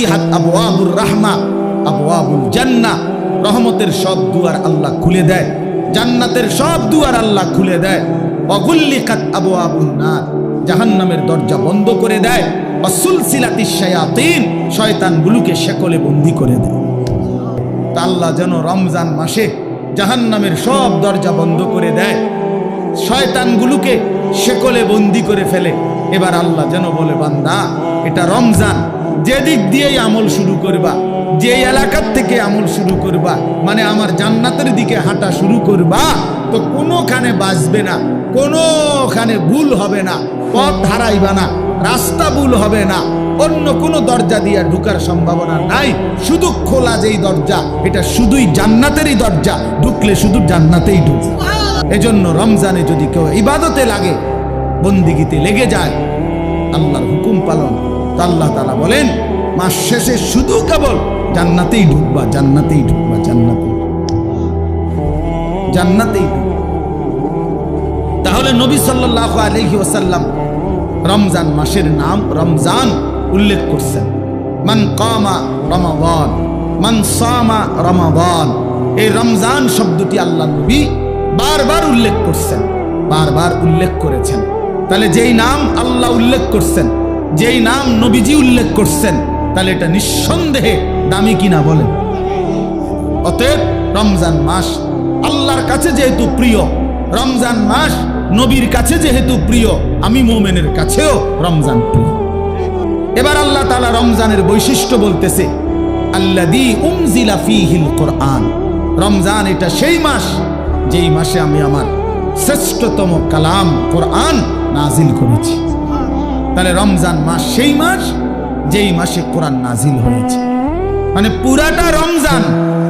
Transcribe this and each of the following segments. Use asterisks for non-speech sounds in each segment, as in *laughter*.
ফুতিহাত আবু আবুর রাহমা আবু আবুল জান্না রহমতের সব দুয়ার আল্লাহ খুলে দেয়, জান্নাতের সব দুয়ার আল্লাহ খুলে দেয়। অগুল্লিকাত আবু আবুল নার, জাহান্নামের দরজা বন্ধ করে দেয়। অসুলসিলাতি শায়াতিন, শয়তানগুলোকে শেকলে বন্দি করে দেয়। তা আল্লাহ যেন রমজান মাসে জাহান্নামের সব দরজা বন্ধ করে দেয়। শয়তানগুলোকে শেকলে বন্দি করে ফেলে। এবার আল্লাহ যেন বলে, বান্দা, এটা রমজান যে দিক দিয়েই আমল শুরু করবা যে এলাকার থেকে আমল শুরু করবা মানে আমার জান্নাতের দিকে হাঁটা শুরু করবা, তো কোনোখানে বাঁচবে না, কোনোখানে ভুল হবে না, পথ হারাইবা না, রাস্তা ভুল হবে না, অন্য কোনো দরজা দিয়ে ঢুকার সম্ভাবনা নাই, শুধু খোলা যেই দরজা, এটা শুধুই জান্নাতেরই দরজা, ঢুকলে শুধু জান্নাতেই ঢুকবে এজন্য রমজানে যদি কেউ ইবাদতে লাগে, বন্দিগিতে লেগে যায়, আল্লাহর হুকুম পালন আল্লাহ তালা বলেন, মাস শেষে শুধু কেবল জান্নাতেই ঢুকবা জান্নাতেই ঢুকবা, জান্নাতেই জান্নাতেই তাহলে নবী সাল্লাল্লাহু আলাইহি ওয়াসাল্লাম রমজান মাসের নাম রমজান উল্লেখ করছেন। মান কামা রমাদান, মান সামা রমাদান, এই রমজান শব্দটি আল্লাহ নবী বারবার উল্লেখ করছেন, বারবার উল্লেখ করেছেন। তাহলে যেই নাম আল্লাহ উল্লেখ করছেন যেই নাম নবীজি উল্লেখ করছেন, তাহলে এটা নিঃসন্দেহে দামি কিনা বলেন। অতএব রমজান মাস আল্লাহর কাছে যেহেতু প্রিয়, রমজান মাস নবীর কাছে যেহেতু প্রিয়, আমি মোমেনের কাছেও রমজান প্রিয়। এবার আল্লাহ তালা রমজানের বৈশিষ্ট্য বলতেছে আল্লাদি কোরআন। রমজান এটা সেই মাস, যেই মাসে আমি আমার শ্রেষ্ঠতম কালাম কোরআন নাজিল করেছি। তাহলে রমজান মাস সেই মাস যেই মাসে কোরআন নাজিল হয়েছে। মানে পুরাটা রমজান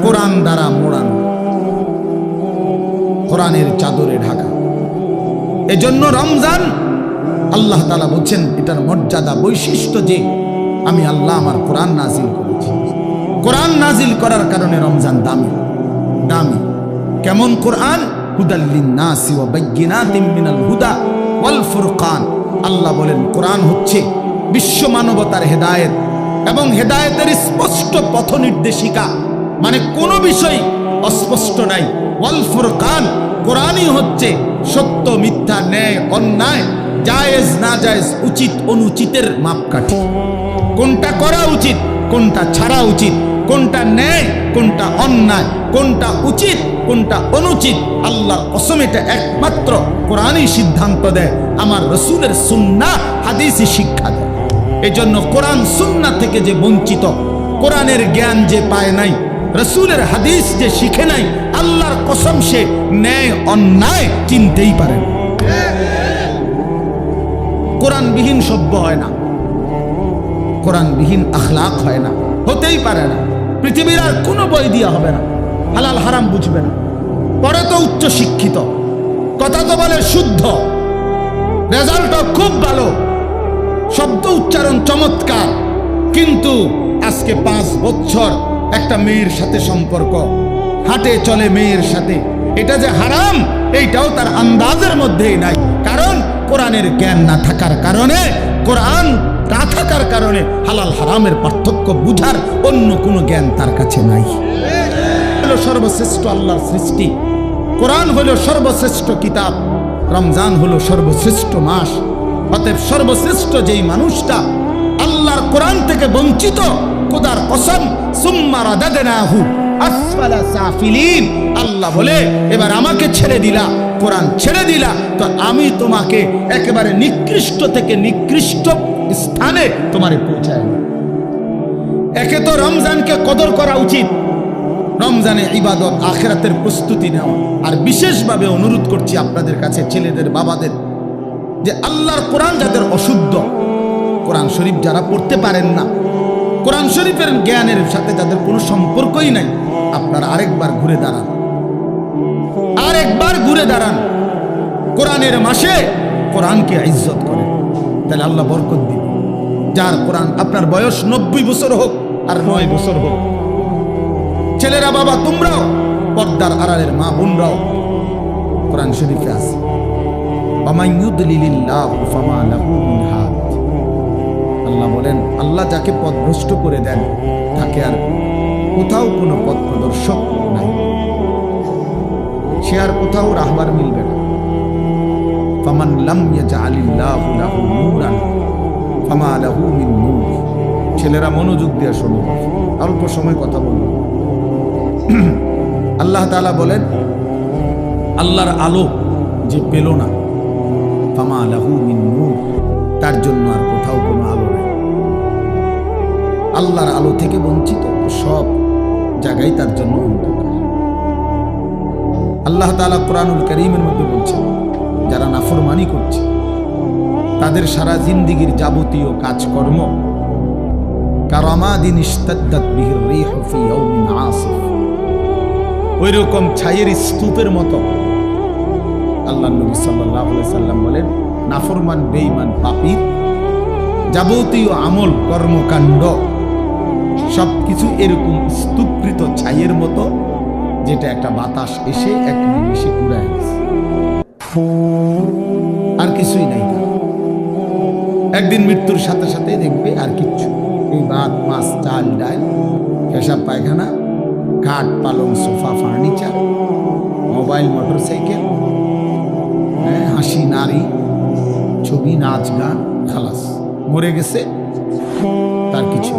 কোরআন দ্বারা মোড়ানো। কোরআনের চাদরে ঢাকা। এজন্য রমজান, আল্লাহ তালা বলছেন, এটার মর্যাদা, বৈশিষ্ট্য যে, আমি আল্লাহ আমার কোরআন নাজিল করেছি। কোরআন নাজিল করার কারণে রমজান দামি। দামি। কেমন কোরআন? হুদাল্লিন নাসি হুদা ওয়াল ফুরকান। আল্লাহ বলেন, কোরআন হচ্ছে বিশ্ব মানবতার হেদায়েত এবং হেদায়েতের স্পষ্ট পথ নির্দেশিকা মানে কোনো বিষয় অস্পষ্ট নাই। ওয়াল ফুরকান, কোরআনই হচ্ছে সত্য, মিথ্যা, ন্যায়, অন্যায়, জায়েজ না জায়েজ উচিত, অনুচিতের মাপকাঠি। কোনটা করা উচিত, কোনটা ছাড়া উচিত কোনটা ন্যায়, কোনটা অন্যায়, কোনটা উচিত, কোনটা অনুচিত, আল্লাহর কসম এটা একমাত্র কোরআনই সিদ্ধান্ত দেয়, আমার রসুলের সুন্না হাদিসই শিক্ষা দেয়। এই জন্য কোরআন সুন্না থেকে যে বঞ্চিত, কোরআনের জ্ঞান যে পায় নাই, রসুলের হাদিস যে শিখে নাই, আল্লাহর কসম সে ন্যায়, অন্যায় চিনতেই পারে কোরআনবিহীন সভ্য হয় না, কোরআনবিহীন আখলাক হয় না, হতেই পারে না। পৃথিবীর আর কোনো বই দিয়া হবে না। হালাল হারাম বুঝবে না। পরে তো উচ্চ শিক্ষিত। কথা তো বলে শুদ্ধ। রেজাল্টও খুব ভালো। শব্দ উচ্চারণ চমৎকার। কিন্তু আজকে পাঁচ বছর একটা মেয়ের সাথে সম্পর্ক। হাটে চলে মেয়ের সাথে। এটা যে হারাম, এইটাও তার আন্দাজের মধ্যেই নাই। কারণ কোরআনের জ্ঞান না থাকার কারণে কোরআন না থাকার কারণে হালাল হারামের পার্থক্য বুঝার অন্য কোনো জ্ঞান তার কাছে নাই। হলো সর্বশ্রেষ্ঠ আল্লাহর সৃষ্টি। কোরআন হলো সর্বশ্রেষ্ঠ কিতাব। রমজান হলো সর্বশ্রেষ্ঠ মাস। অতএব সর্বশ্রেষ্ঠ যেই মানুষটা আল্লাহর কোরআন থেকে বঞ্চিত, খোদার কসম, সুম্মা রাদাদনাহু, আসফালা সাফিলিন। আল্লাহ বলে, এবার আমাকে ছেড়ে দিলা। কোরআন ছেড়ে দিলা, তো আমি তোমাকে একেবারে নিকৃষ্ট থেকে নিকৃষ্ট স্থানে তোমারে পৌঁছায় একে তো রমজানকে কদর করা উচিত। রমজানে ইবাদত আখেরাতের প্রস্তুতি নেওয়া। আর বিশেষভাবে অনুরোধ করছি আপনাদের কাছে, ছেলেদের, বাবাদের, যে আল্লাহর কোরআন যাদের অশুদ্ধ, কোরআন শরীফ যারা পড়তে পারেন না, কোরআন শরীফের জ্ঞানের সাথে যাদের কোনো সম্পর্কই নাই, আপনারা আরেকবার ঘুরে দাঁড়ান। আরেকবার ঘুরে দাঁড়ান। কোরআনের মাসে কোরআনকে ইজ্জত করেন। তাহলে আল্লাহ বরকত দিবে। যার কোরআন আপনার বয়স নব্বই বছর হোক আর নয় বছর হোক। ছেলেরা বাবা, তোমরাও পর্দার আড়ালের মা বোনরাও কোরআন শরীফে আছে। আল্লাহ বলেন, আল্লাহ যাকে পথভ্রষ্ট করে দেন, তাকে আর কোথাও কোনো পথ প্রদর্শক নাই। সে আর কোথাও রাহবার মিলবে না। ফামান লাম ইয়াজআলিল্লাহু লাহু নূরান, ফামা লাহু মিন নূর। ছেলেরা মনোযোগ দিয়ে শোনো, অল্প সময় কথা বলব *clears throat* আল্লাহ তাআলা বলেন, আল্লাহর আলো যে পেল না, ফামা লাহু মিন নূর, তার জন্য আর কোথাও কোনো আলো নেই। আল্লাহর আলো থেকে বঞ্চিত সব জায়গায় তার জন্য অন্ধকার আল্লাহ তাআলা কোরআনুল করিমের মধ্যে বলছেন যারা নাফরমানি করছে, তাদের সারা জিন্দিগির যাবতীয় কাজকর্ম কারামাদিন ওই রকম ছাইয়ের স্তূপের মতো আল্লাহ নবী সাল্লাল্লাহু সাল্লাম বলেন, নাফরমান, বেঈমান, পাপীর যাবতীয় আমল, কর্মকাণ্ড সবকিছু এরকম স্তূপকৃত ছাইয়ের মতো যেটা একটা বাতাস এসে এক নিমিষে উড়ায় আর কিছুই নাই একদিন মৃত্যুর সাথে সাথে দেখবে আর কিচ্ছু এই ভাত মাছ, চাল, ডাল, পেশাব, পায়খানা কাঠ পালং, সোফা, ফার্নিচার, মোবাইল, মোটরসাইকেল হ্যাঁ হাসি, নারী, ছবি, নাচ, গান, খালাস। মরে গেছে, তার কিছু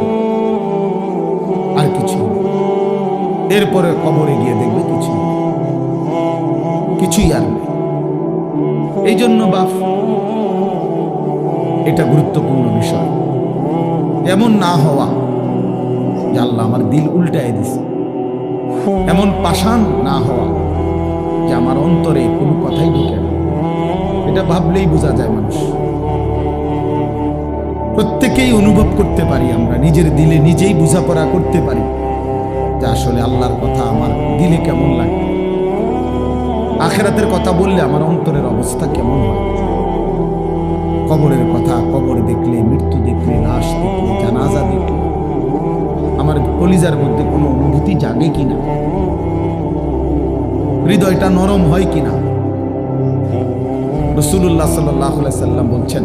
এরপরে কবরে গিয়ে দেখবে কিছু কিছুই আর নেই। এই জন্য বাপ, এটা গুরুত্বপূর্ণ বিষয়। এমন না হওয়া আল্লাহ আমার দিল উল্টায় দিছে। এমন পাষাণ না হওয়া যে আমার অন্তরে কোনো কথাই ঢুকে না। এটা ভাবলেই বোঝা যায় মানুষ। প্রত্যেকেই অনুভব করতে পারি আমরা, নিজের দিলে নিজেই বোঝাপড়া করতে পারি। যে আসলে আল্লাহর কথা আমার দিলে কেমন লাগে? আখেরাতের কথা বললে আমার অন্তরের অবস্থা কেমন হয়? কবরের কথা, কবর দেখলে, মৃত্যু দেখলে, লাশ দেখলে, জানাজা দেখলে, আমার কলিজার মধ্যে কোনো অনুভূতি জাগে কিনা? হৃদয়টা নরম হয় কিনা? রসুল্লাহ সাল্লাহ সাল্লাম বলছেন